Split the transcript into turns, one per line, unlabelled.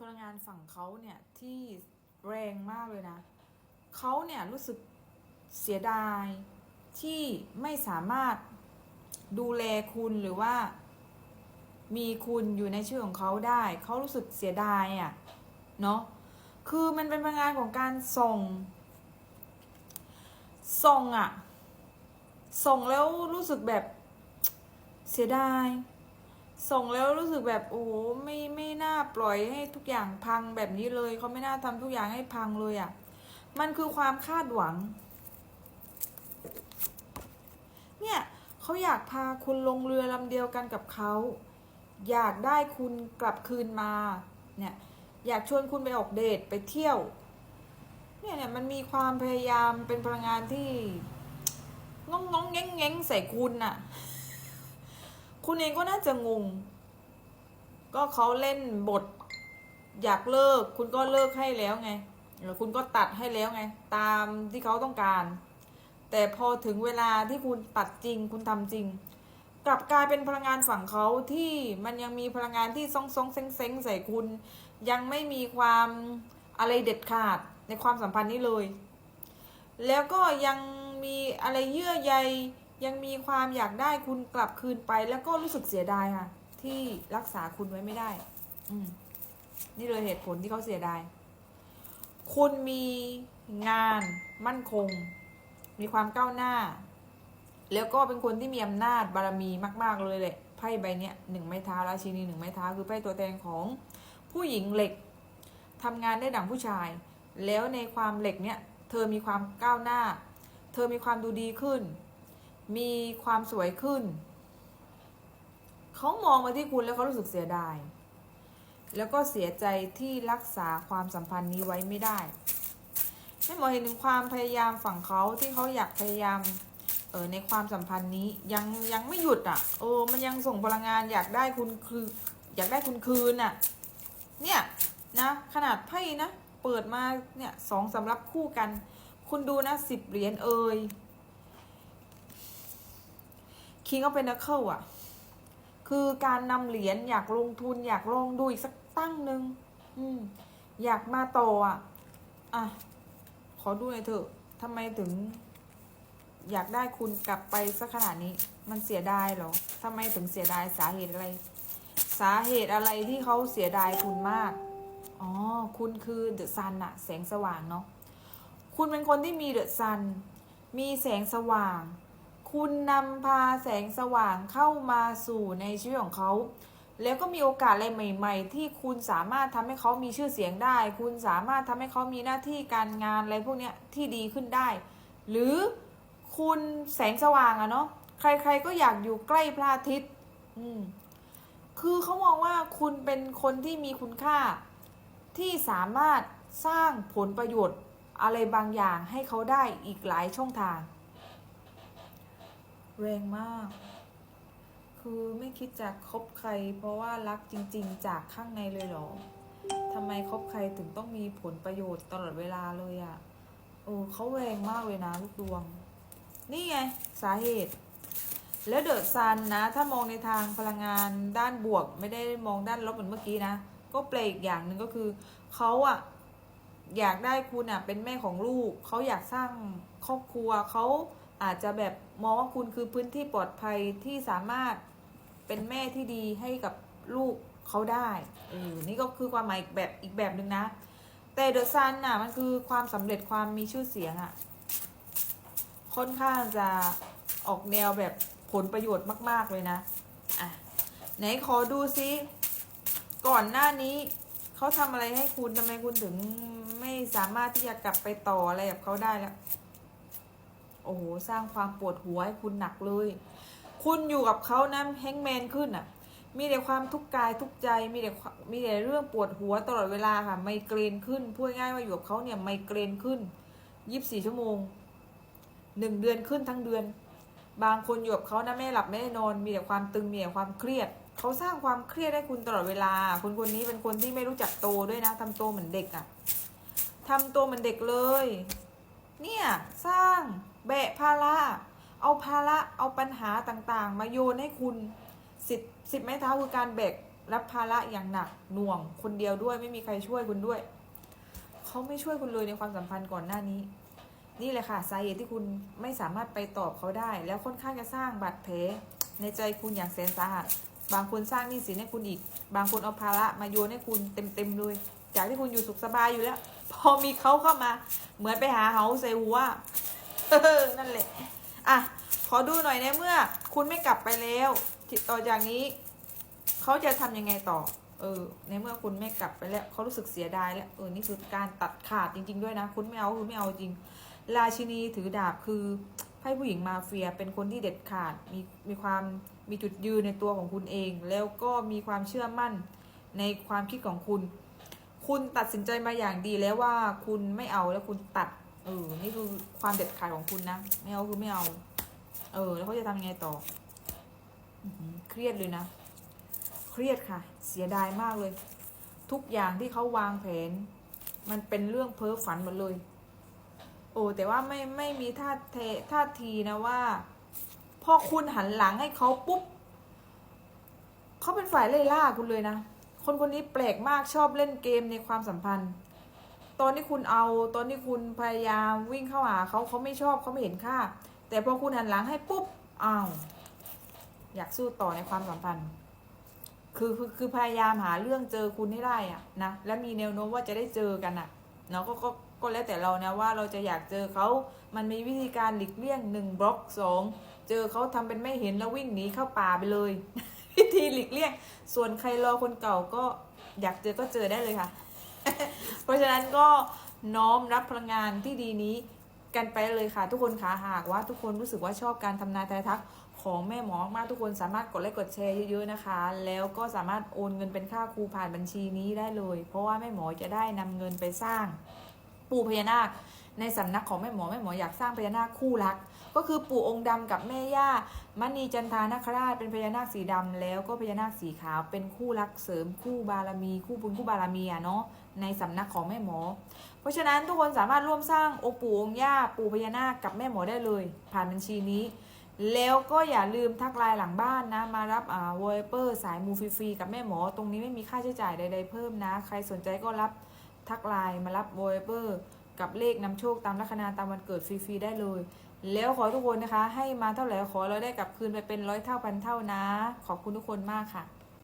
พลังงานฝั่งเขาเนี่ยที่แรงมากเลยนะเขาเนี่ยรู้สึกเสียดายที่ไม่สามารถดูแลคุณหรือว่า มีคุณอยู่ในชื่อของเขาได้ เขารู้สึกเสียดายอะ่ะเนาะคือมันเป็นพลังงานของการส่ง ส่งอะ่ะ ส่งแล้วรู้สึกแบบเสียดาย ส่งแล้วรู้สึกแบบโอ้โหไม่ไม่น่าปล่อยให้ทุกอย่างพังแบบนี้เลยเขาไม่น่าทำทุกอย่างให้พังเลยอะ่ะ มันคือความคาดหวัง เนี่ยเขาอยากพาคุณลงเรือลำเดียวกันกับเขาอยากได้คุณกลับคืนมาเนี่ยอยากชวนคุณไปออกเดทไปเที่ยวเนี่ยเนี่ยมันมีความพยายามเป็นพลังงานที่งงงงแงงแงงใส่คุณน่ะ คุณเองก็น่าจะงง ก็เขาเล่นบท อยากเลิก คุณก็เลิกให้แล้วไงคุณก็ตัดให้แล้วไง ตามที่เขาต้องการ แต่พอถึงเวลาที่คุณตัดจริง คุณทำจริง กลับกลายเป็นพลังงานฝั่งเขาที่มันยังมีพลังงานที่ซองซองเซ็งเซ็งใส่คุณ ยังไม่มีความอะไรเด็ดขาดในความสัมพันธ์นี้เลย แล้วก็ยังมีอะไรเยื่อใย ยังมีความอยากได้คุณกลับคืนไป แล้วก็รู้สึกเสียดายค่ะ ที่รักษาคุณไว้ไม่ได้ อืมนี่เลยเหตุผลที่เขาเสียดาย คุณมีงานมั่นคง มีความก้าวหน้า แล้วก็เป็นคนที่มีอำนาจบารมีมาก ๆ เลยแหละไพ่ใบเนี้ยหนึ่งไม้เท้าราชินีหนึ่งไม้เท้าคือไพ่ตัวแทนของผู้หญิงเหล็กทำงานได้ดังผู้ชาย แล้วในความเหล็กเนี้ยเธอมีความก้าวหน้า เธอมีความดูดีขึ้น มีความสวยขึ้น เขามองมาที่คุณแล้วเขารู้สึกเสียดาย แล้วก็เสียใจที่รักษาความสัมพันธ์นี้ไว้ไม่ได้ให้หมอเห็นถึงความพยายามฝั่งเขาที่เขาอยากพยายามเออในความสัมพันธ์นี้ยังยังไม่หยุดอะเออมันยังส่งพลังงานอยากได้คุณคือ อยากได้คุณคืนอะ เนี่ยนะขนาดไพ่นะเปิดมาเนี่ยสองสำรับคู่กัน คุณดูนะสิบเหรียญเอ่ย คิงก็เป็นนักเข้าอะ คือการนำเหรียญอยากลงทุนอยากลองดูอีกสักตั้งหนึ่งอืม อยากมาต่ออะ อะ ขอดูหน่อยเถอะทำไมถึง อยากได้คุณกลับไปสักขนาดนี้ มันเสียดายเหรอทำไมถึงเสียดายสาเหตุอะไร สาเหตุอะไรที่เขาเสียดายคุณมาก อ๋อ คุณคือเดอะซันอะแสงสว่างเนาะ คุณเป็นคนที่มีเดอะซัน มีแสงสว่าง คุณนำพาแสงสว่างเข้ามาสู่ในชีวิตของเขา แล้วก็มีโอกาสอะไรใหม่ ๆ ที่คุณสามารถทำให้เขามีชื่อเสียงได้ คุณสามารถทำให้เขามีหน้าที่การงานอะไรพวกนี้ที่ดีขึ้นได้ หรือคุณแสงสว่างอะเนาะใครๆก็อยากอยู่ใกล้พระอาทิตย์อืมคือเขามองว่าคุณเป็นคนที่มีคุณค่า ที่สามารถสร้างผลประโยชน์อะไรบางอย่างให้เขาได้อีกหลายช่องทาง แรงมาก คือไม่คิดจะคบใคร เพราะว่ารักจริง ๆ จากข้างในเลยเหรอทำไมคบใครถึงต้องมีผลประโยชน์ตลอดเวลาเลยอะ่ะโอ้เขาแรงมากเลยนะลูกดวง นี่ไง สาเหตุ แล้วเดอะซันนะ ถ้ามองในทางพลังงานด้านบวก ไม่ได้มองด้านลบเหมือนเมื่อกี้นะ ก็แปลอีกอย่างหนึ่งก็คือเขาอะอยากได้คุณอะเป็นแม่ของลูก เขาอยากสร้างครอบครัวเขา อาจจะแบบมองว่าคุณคือพื้นที่ปลอดภัยที่สามารถเป็นแม่ที่ดีให้กับลูกเขาได้เออนี่ก็คือความหมายอีกแบบอีกแบบหนึ่งนะ แต่เดอะซันน่ะมันคือความสำเร็จความมีชื่อเสียงอะค่อนข้างจะออกแนวแบบผลประโยชน์มาก ๆ เลยนะ อะ ไหนขอดูซิ ก่อนหน้านี้เขาทำอะไรให้คุณทำไมคุณถึงไม่สามารถที่จะกลับไปต่ออะไรกับเขาได้แล้ว โอ้โหสร้างความปวดหัวให้คุณหนักเลย คุณอยู่กับเขานะแฮงแมนขึ้นอะ มีแต่ความทุกข์กายทุกใจมีแต่มีแต่เรื่องปวดหัวตลอดเวลาค่ะ ไมเกรนขึ้นพูดง่ายว่าอยู่กับเขาเนี่ยไมเกรนขึ้นยีิบสี่ชั่วโมงหนึ่งเดือนขึ้นทั้งเดือน บางคนอยู่กับเขานะไม่หลับไม่ได้นอน มีแต่ความตึงมีแต่ความเครียดเขาสร้างความเครียดให้คุณตลอดเวลาคนคนนี้เป็นคนที่ไม่รู้จักโตด้วยนะทำตัวเหมือนเด็กอะทำตัวเหมือนเด็กเลยาระเอาภาระเอาปัญหาต่างๆ มาโยนให้คุณสิบสิบไม้เท้าคือการแบกรับภาระอย่างหนักหน่วง คนเดียวด้วยไม่มีใครช่วยคุณด้วยเขาไม่ช่วยคุณเลยในความสัมพันธ์ก่อนหน้านี้ นี่แหละค่ะสาเหตุที่คุณไม่สามารถไปตอบเขาได้ แล้วค่อนข้างจะสร้างบาดแผลในใจคุณอย่างแสนสาหัสบางคนสร้างหนี้สินให้คุณอีก บางคนเอาภาระมาโยนให้คุณเต็มๆเลย จากที่คุณอยู่สุขสบายอยู่แล้ว พอมีเขาเข้ามา เหมือนไปหาเหาใส่หัว นั่นแหละอะขอดูหน่อยในเมื่อ คุณไม่กลับไปแล้วที่ต่อจากนี้เขาจะทำยังไงต่อ เออ ในเมื่อคุณไม่กลับไปแล้วเขารู้สึกเสียดายแล้ว เออ นี่คือการตัดขาดจริง ๆ ด้วยนะ คุณไม่เอาคือไม่เอาจริง ราชินีถือดาบคือไพ่ผู้หญิงมาเฟียเป็นคนที่เด็ดขาด มีมีความมีจุดยืนในตัวของคุณเอง แล้วก็มีความเชื่อมั่นในความคิดของคุณ คุณตัดสินใจมาอย่างดีแล้วว่าคุณไม่เอาแล้วคุณตัด เออ นี่คือความเด็ดขาดของคุณนะ ไม่เอาคือไม่เอา เออ แล้วเขาจะทำยังไงต่อเครียดเลยนะ เครียดค่ะ เสียดายมากเลย ทุกอย่างที่เขาวางแผน มันเป็นเรื่องเพ้อฝันหมดเลย โอ้แต่ว่าไม่ไม่มีท่าเทท่าทีนะว่า พอคุณหันหลังให้เขาปุ๊บเขาเป็นฝ่ายไล่ล่าคุณเลยนะ คนคนนี้แปลกมากชอบเล่นเกมในความสัมพันธ์ ตอนที่คุณเอา ตอนที่คุณพยายามวิ่งเข้าหาเขาเขาไม่ชอบเขาไม่เห็นค่า แต่พอคุณหันหลังให้ปุ๊บอ้าวอยากสู้ต่อในความสัมพันธ์ คือคือคือพยายามหาเรื่องเจอคุณให้ได้อะนะ และมีแนวโน้มว่าจะได้เจอกันอะเนาะก็ก็ก็แล้วแต่เรานะว่าเราจะอยากเจอเขา มันมีวิธีการหลีกเลี่ยงหนึ่งบล็อกสองเจอเขาทำเป็นไม่เห็นแล้ววิ่งหนีเข้าป่าไปเลย วิธีหลีกเลี่ยง ส่วนใครรอคนเก่าก็อยากเจอก็เจอได้เลยค่ะ เพราะฉะนั้นก็น้อมรับพลังงานที่ดีนี้กันไปเลยค่ะ ทุกคนคะหากว่าทุกคนรู้สึกว่าชอบการทำนายทายทักของแม่หมอมากทุกคนสามารถกดไลค์กดแชร์เยอะๆนะคะ แล้วก็สามารถโอนเงินเป็นค่าครูผ่านบัญชีนี้ได้เลย เพราะว่าแม่หมอจะได้นำเงินไปสร้าง ปู่พญานาค ในสำนักของแม่หมอแม่หมออยากสร้างพญานาคคู่รัก ก็คือปู่องค์ดำกับแม่ย่ามณีจันทานาคราชเป็นพญานาคสีดำแล้วก็พญานาคสีขาวเป็นคู่รักเสริมคู่บารมี คู่บุญคู่บารมีอะเนาะในสำนักของแม่หมอ เพราะฉะนั้นทุกคนสามารถร่วมสร้างองค์ปู่องค์ย่าปู่พญานาคกับแม่หมอได้เลย ผ่านบัญชีนี้แล้วก็อย่าลืมทักไลน์หลังบ้านนะ มารับอ่าวอลเปอร์สายมูฟรีๆกับแม่หมอ ตรงนี้ไม่มีค่าใช้จ่ายใดๆเพิ่มนะ ใครสนใจก็รับ ทักไลน์มารับวอลเปอร์กับเลขนำโชคตามลัคนาตามวันเกิดฟรีๆได้เลย แล้วขอทุกคนนะคะ ให้มาเท่าไหร่ขอเราได้กลับคืนไปเป็นร้อยเท่าพันเท่านะ ขอบคุณทุกคนมากค่ะ